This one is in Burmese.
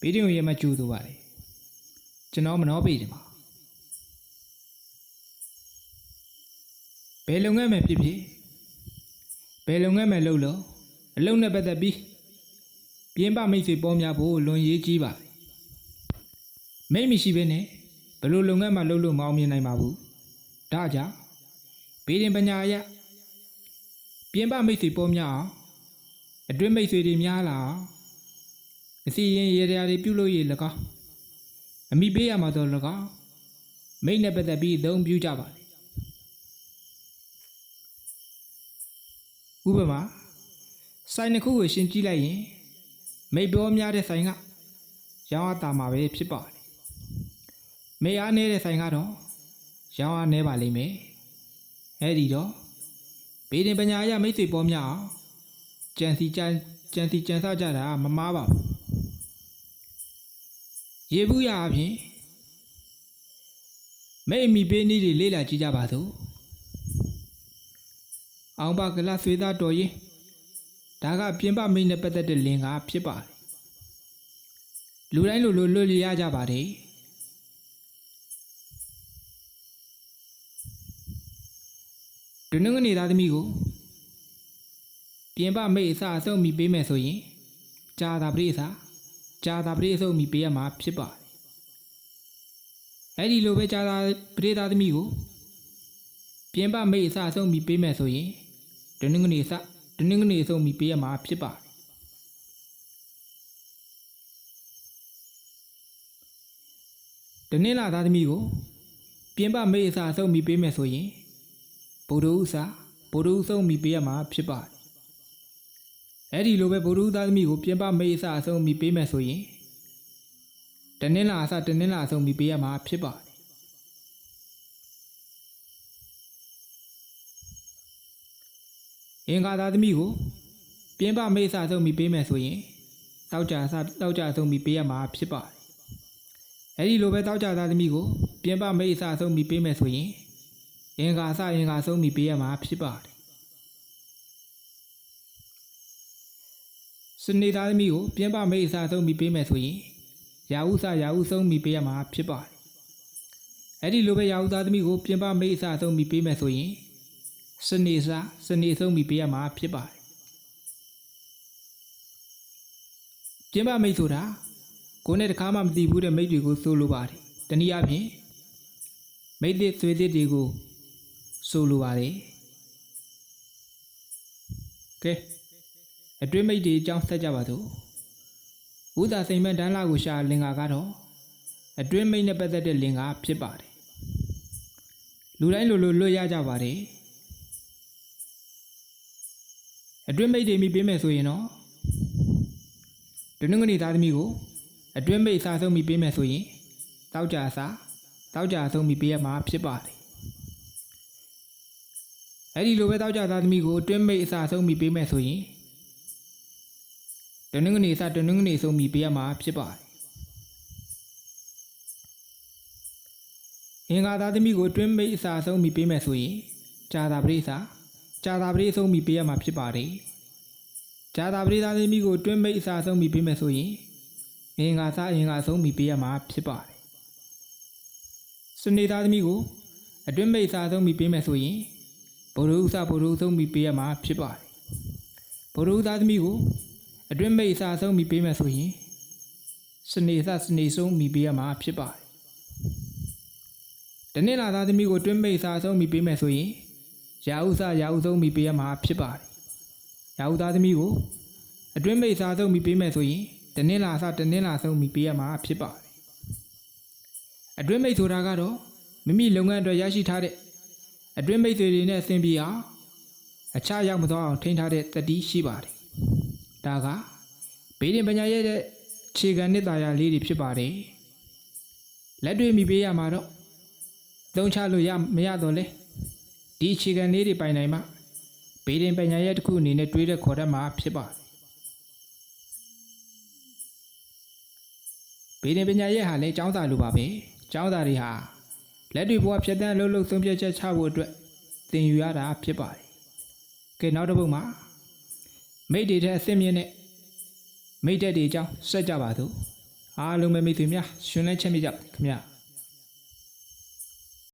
ဗီဒီယိုရဲ့မကျူတော့ပါလေကျွန်တော်မနှောပေတယ်မှာဘယ်လုပ်ငန်းမယ်ဖြစ်ဖြစ်ဘယ်လုပ်ငန်းမယ်လုပ်လို့အလုပ်နဲ့ပတ်သက်ပြီးပြင်းပမိတ်ဆွေပေါများဖို့လွန်ရေးကြီးပါမိတ်မရှိဘဲနဲ့ဘယ်လိုလုပ်ငန်းမှလုပ်လို့မအောင်မြင်နိုင်ပါဘူးဒါကြောင့်ဗီဒီယိုပညာအရပြင်းပမိတ်ဆွေပေါများအောင်အတွင်းမိတ်ဆွေတွေများလာအောင် အစီရင်ရေရာတွေပြုလို့ရ၎င်းအမိပေးရမှာတော့၎င်းမိတ်နဲ့ပတ်သက်ပြီးအသုံးပြုကြပါလေဥပမာဆိုင်တစ်ခုကိုရှင်းကြည့်လိုက်ရင်မိတ်ပြောများတဲ့ဆိုင်ကရောင်းအားတာမှာပဲဖြစ်ပါလေမိတ်အားနည်းတဲ့ဆိုင်ကတော့ရောင်းအားနည်းပါလိမ့်မယ်အဲ့ဒီတော့ဘေးတင်ပညာအရမိတ်ဆွေပေါ်များအောင်ကြံစီကြံကြံစီကြံစကြတာမမားပါဘူး ရေဘူးရအပြင်မိတ်အမိပေးနည်းတွေလေ့လာကြည့်ကြပါစို့အောင်ပါကလဆွေသားတော်ရင်ဒါကပြင်ပမိတ်နဲ့ပတ်သက်တဲ့လင်ကဖြစ်ပါတယ်လူတိုင်းလိုလိုလွတ်လျရကြပါတယ်ဒုနုငနေသားသမီးကိုပြင်ပမိတ်အစအဆုံးမိပေးမယ်ဆိုရင်ကြာတာပရိအစား ကြာတာပရိအစုံမိပေးရမှာဖြစ်ပါတယ်အဲ့ဒီလိုပဲကြာတာပရိသားသမီးကိုပြင်ပမိတ်အစအဆုံးမိပေးမယ်ဆိုရင်ဒနင်းကနေစဒနင်းကနေအဆုံးမိပေးရမှာဖြစ်ပါတယ်ဒနင်းလာသားသမီးကိုပြင်ပမိတ်အစအဆုံးမိပေးမယ်ဆိုရင်ဗုဒ္ဓဥစာဗုဒ္ဓဥဆုံးမိပေးရမှာဖြစ်ပါတယ် အဲ့ဒီလိုပဲဗုဒ္ဓဦးသားသမီးကိုပြင်ပမိတ်အစအဆုံးမိပေးမယ်ဆိုရင်တနင်္လာအစတနင်္လာအဆုံးမိပေးရမှာဖြစ်ပါတယ်အင်္ဂါသားသမီးကိုပြင်ပမိတ်အစအဆုံးမိပေးမယ်ဆိုရင်တောက်ကြအစတောက်ကြအဆုံးမိပေးရမှာဖြစ်ပါတယ်အဲ့ဒီလိုပဲတောက်ကြသားသမီးကိုပြင်ပမိတ်အစအဆုံးမိပေးမယ်ဆိုရင်အင်္ဂါအစအင်္ဂါအဆုံးမိပေးရမှာဖြစ်ပါတယ် စနေသားသမီးကိုပြင်ပမိတ်အစားဆုံးမိပေးမယ်ဆိုရင်ရာဟုစရာဟုဆုံးမိပေးရမှာဖြစ်ပါတယ်။အဲ့ဒီလိုပဲရာဟုသားသမီးကိုပြင်ပမိတ်အစားဆုံးမိပေးမယ်ဆိုရင်စနေစားစနေဆုံးမိပေးရမှာဖြစ်ပါတယ်။ပြင်ပမိတ်ဆိုတာကိုယ်နဲ့တခါမှမသိဘူးတဲ့မိတ်တွေကိုဆိုလိုပါတယ်။တနည်းအားဖြင့်မိတ်သစ်သွေးသစ်တွေကိုဆိုလိုပါတယ်။ကဲ အတွင်းမိတ်တွေအကြောင်းဆက်ကြပါစို့ဥသာစိန်မန်ဒန်းလာကိုရှာလင်္ကာကတော့အတွင်းမိတ်နဲ့ပတ်သက်တဲ့လင်္ကာဖြစ်ပါတယ်လူတိုင်းလိုလိုလွတ်ရကြပါတယ်အတွင်းမိတ်တွေမိပေးမယ်ဆိုရင်တော့ဒုနုငနေသားသမီးကိုအတွင်းမိတ်အစားဆုံးမိပေးမယ်ဆိုရင်တောက်ကြအစားတောက်ကြအဆုံးမိပေးရမှာဖြစ်ပါတယ်အဲ့ဒီလိုပဲတောက်ကြသားသမီးကိုအတွင်းမိတ်အစားဆုံးမိပေးမယ်ဆိုရင် တနင်္ဂနွေစတနင်္ဂနွေဆုံးမိပေးရမှာဖြစ်ပါတယ်။အင်္ဂါသားသမီးကိုတွင်းမိတ်အစာဆုံးမိပေးမယ်ဆိုရင်ဂျာတာပရိစာဂျာတာပရိဆုံးမိပေးရမှာဖြစ်ပါတယ်။ဂျာတာပရိသားသမီးကိုတွင်းမိတ်အစာဆုံးမိပေးမယ်ဆိုရင်အင်္ဂါသားအင်္ဂါဆုံးမိပေးရမှာဖြစ်ပါတယ်။စနေသားသမီးကိုအတွင်းမိတ်အစာဆုံးမိပေးမယ်ဆိုရင်ဘုရုဥစဘုရုဆုံးမိပေးရမှာဖြစ်ပါတယ်။ဘုရုသားသမီးကို အတွင်းမိတ်အစာဆုံးမိပေးမယ်ဆိုရင်စနေစစနေဆုံးမိပေးရမှာဖြစ်ပါတယ်။တနေ့လာသားသမီးကိုတွင်းမိတ်အစာဆုံးမိပေးမယ်ဆိုရင်ရာဥစရာဥဆုံးမိပေးရမှာဖြစ်ပါတယ်။ရာဥသားသမီးကိုအတွင်းမိတ်အစာဆုံးမိပေးမယ်ဆိုရင်တနေ့လာအစတနေ့လာဆုံးမိပေးရမှာဖြစ်ပါတယ်။အတွင်းမိတ်ဆိုတာကတော့မိမိလုပ်ငန်းအတွက်ရရှိထားတဲ့အတွင်းမိတ်တွေနဲ့အဆင်ပြေအောင်အခြားရောက်မသွားအောင်ထိန်းထားတဲ့တတိရှိပါတယ်။ ဒါကဘေးရင်ပညာရဲ့တဲ့ခြေခံနှစ်သာရလေးတွေဖြစ်ပါတယ်လက်တွေ့မိပေးရမှာတော့သုံးချလို့ရမရတော့လဲဒီခြေခံလေးတွေပိုင်နိုင်မှဘေးရင်ပညာရဲ့တစ်ခုအနေနဲ့တွေးတဲ့ခေါ်တတ်မှာဖြစ်ပါတယ်ဘေးရင်ပညာရဲ့ဟာလည်းចောင်းစာလိုပါပဲចောင်းစာတွေဟာလက်တွေ့ဘဝဖြတ်တန်းလှုပ်လှုပ်ဆုံးဖြတ်ချက်ချဖို့အတွက်သင်ယူရတာဖြစ်ပါတယ်ကဲနောက်တစ်ပုဒ်မှာ မိတ်တွေတဲ့အစ်စ်မြင့်နဲ့မိတ်တက်တွေအကြောင်းဆက်ကြပါစို့အားလုံးပဲမိတ်ဆွေများရှင်လဲချက်မိကြခင်ဗျာ